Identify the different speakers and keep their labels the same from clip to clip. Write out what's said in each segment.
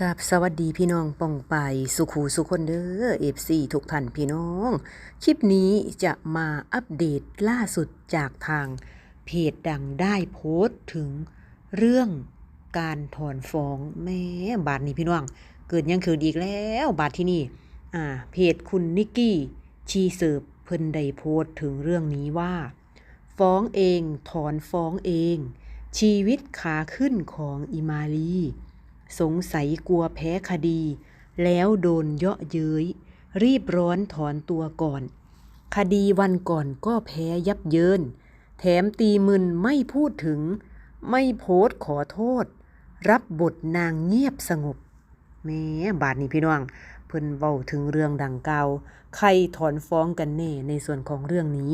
Speaker 1: กับสวัสดีพี่น้องป่องไปสุขูสุคนเด้อเอฟซีทุกท่านพี่น้อง คลิปนี้จะมาอัปเดตล่าสุดจากทางเพจดังได้โพสต์ถึงเรื่องการถอนฟ้องแม่บาทนี้พี่น้อง เกิดยังเกิดอีกแล้วบาทที่นี่อ่าเพจคุณนิกกี้ชีเสิร์ฟเพิ่นได้โพสต์ถึงเรื่องนี้ว่า ฟ้องเองถอนฟ้องเอง ชีวิตขาขึ้นของอิมาลี สงสัยกลัวแพ้คดี แล้วโดนเยาะเย้ย รีบร้อนถอนตัวก่อน คดีวันก่อนก็แพ้ยับเยิน แถมตีมึนไม่พูดถึง ไม่โพสต์ขอโทษ รับบทนางเงียบสงบแม่บาดนี้พี่น้อง เพิ่นเว้าถึงเรื่องดังเก่าใครถอนฟ้องกันแน่ในส่วนของเรื่องนี้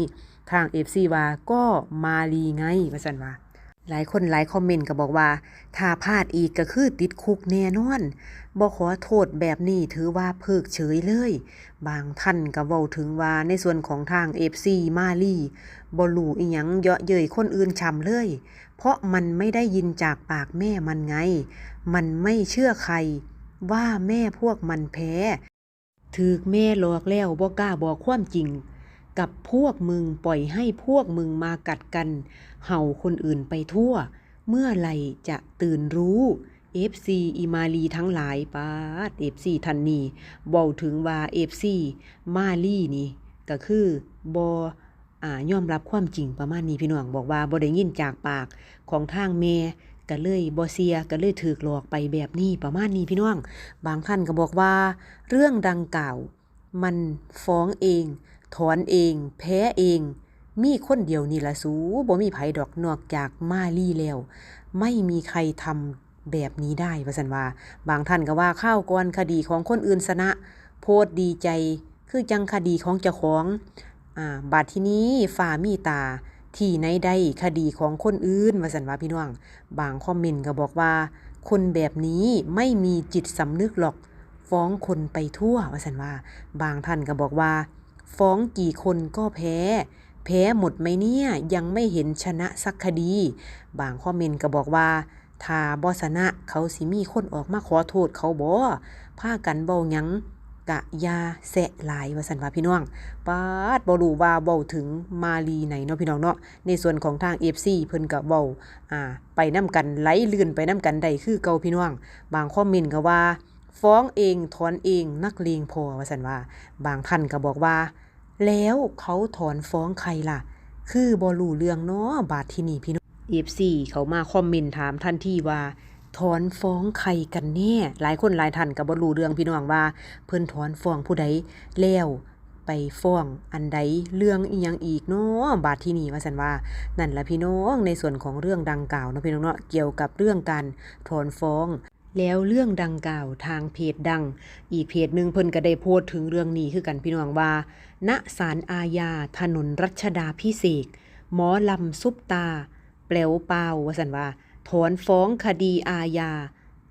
Speaker 1: ทาง FC ว่าก็มาลีไงว่าซั่นว่า หลายคนหลายคอมเมนต์ก็บอกว่า ถ้าพลาดอีกก็คือติดคุกแน่นอนบ่ขอโทษแบบนี้ถือว่าเพิกเฉยเลย บางท่านก็เว้าถึงว่าในส่วนของทาง FC มาลีบ่รู้อีหยังเยาะเย้ยคนอื่นช้ำเลย เพราะมันไม่ได้ยินจากปากแม่มันไง มันไม่เชื่อใคร ว่าแม่พวกมันแพ้ถือแม่หลอกแล้วบ่กล้าบอกความจริง กับพวกมึงปล่อยให้พวกมึงมากัดกัน เห่าคนอื่นไปทั่ว เมื่อไรจะตื่นรู้ FC อีมาลีทั้งหลายปาด FC ทันนี่เว้าถึงว่า FC มาลีนี่ก็คือบอ่ายอมรับความจริงประมาณนี้พี่น้องบอกว่าบ่ได้ยินจากปากของทางแม่ก็เลยบ่เสียก็เลยถูกหลอกไปแบบนี้ประมาณนี้พี่น้อง บางท่านก็บอกว่า เรื่องดังกล่าว มันฟ้องเอง ถอนเอง แพ้เอง มีคนเดียวนี่ละสูบ่มีไผดอกนอกจากมาลี่แล้ว ไม่มีใครทำแบบนี้ได้ว่าซั่นว่า บางท่านก็ว่าข้าวก่อนคดีของคนอื่นสนะ โพดดีใจ คือจังคดีของเจ้าของอ่าบาดที่นี้ฝ่ามีตาที่ไหนได้คดีของคนอื่นว่าซั่นว่าพี่น้อง บางคอมเมนต์ก็บอกว่า คนแบบนี้ไม่มีจิตสำนึกหรอก ฟ้องคนไปทั่วว่าสันว่า บางท่านก็บอกว่า ฟ้องกี่คนก็แพ้ แพ้หมดไหมเนี่ย ยังไม่เห็นชนะสักคดี บางคอมเมนก็บอกว่าถ้าบอชนะเขาสิมีคนออกมาขอโทษเขาบ่พากันเบาหยังกะยาแสะหลายว่าสันว่าพี่น้องปาดบ่รู้ว่าเว้าถึงมาลีไหนเนาะพี่น้องเนาะในส่วนของทาง FC เพิ่นก็เว้าอ่า ไปนํกันไหลลื่นไปนํกันได้คือเกาพี่น้อง บางคอมเมนก็ว่า ฟ้องเองถอนเองนักเลงพอว่าสันว่า บางท่านก็บอกว่า แล้วเขาถอนฟ้องใครล่ะ คือบอรู้เรื่องเนาะบาดที่นี่พี่น้องเอฟซีเขามาคอมเมนต์ถามทันที่ว่าถอนฟ้องใครกันแน่หลายคนหลายท่านก็บ่รู้เรื่องพี่น้องว่า เพิ่นถอนฟ้องผู้ใดแล้วไปฟ้องอันใดเรื่องอีหยังอีกเนาะบาดที่นี่ว่าสันว่า นั่นละพี่น้องในส่วนของเรื่องดังกล่าวเนาะพี่น้องเนาะเกี่ยวกับเรื่องการถอนฟ้อง แล้วเรื่องดังกล่าวทางเพจดัง อีกเพจหนึ่งเพิ่นก็ได้โพสต์ถึงเรื่องนี้คือกันพี่น้องว่า ณศาลอาญาถนนรัชดาพิเศษหมอลำซุปตา แปลวเปล่าว่าสันว่า ถอนฟ้องคดีอาญา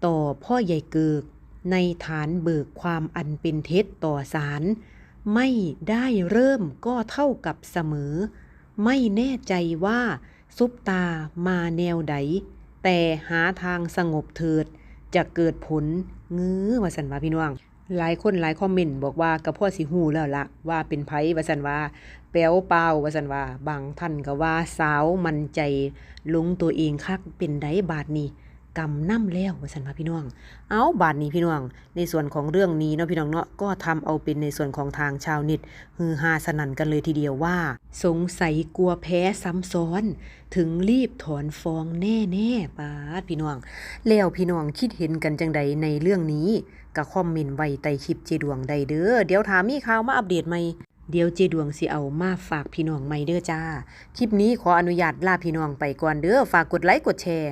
Speaker 1: ต่อพ่อใหญ่เกิก ในฐานเบิกความอันเป็นเท็จต่อศาลไม่ได้เริ่มก็เท่ากับเสมอ ไม่แน่ใจว่าซุปตามาแนวใด แต่หาทางสงบเถิด จะเกิดผลงื้อว่าสันว่าพี่น้องหลายคนหลายคอมเมนต์บอกว่ากระเพาะสีหูแล้วละว่าเป็นไผวาสันว่าแป๋วเปล่าวาสันว่าบางท่านก็ว่าสาวมันใจหลงตัวเองคักเป็นไดบาดนี้ กำน้ำแล้วว่าสันว่าพี่น้อง เอาบาทนี้พี่น้อง ในส่วนของเรื่องนี้เนาะพี่น้องเนาะก็ทำเอาเป็นในส่วนของทางชาวเน็ตฮือฮาสนั่นกันเลยทีเดียวว่า สงสัยกลัวแพ้ซ้ำซ้อน ถึงรีบถอนฟ้องแน่ๆปาดพี่น้อง แล้วพี่น้องคิดเห็นกันจังใดในเรื่องนี้ก็คอมเมนต์ไว้ใต้คลิปเจดวงใดเด้อเดี๋ยวถามมีข่าวมาอัปเดตใหม่เดี๋ยวเจดวงสิเอามาฝากพี่น้องใหม่เด้อจ้า คลิปนี้ขออนุญาตลาพี่น้องไปก่อนเด้อ ฝากกดไลค์กดแชร์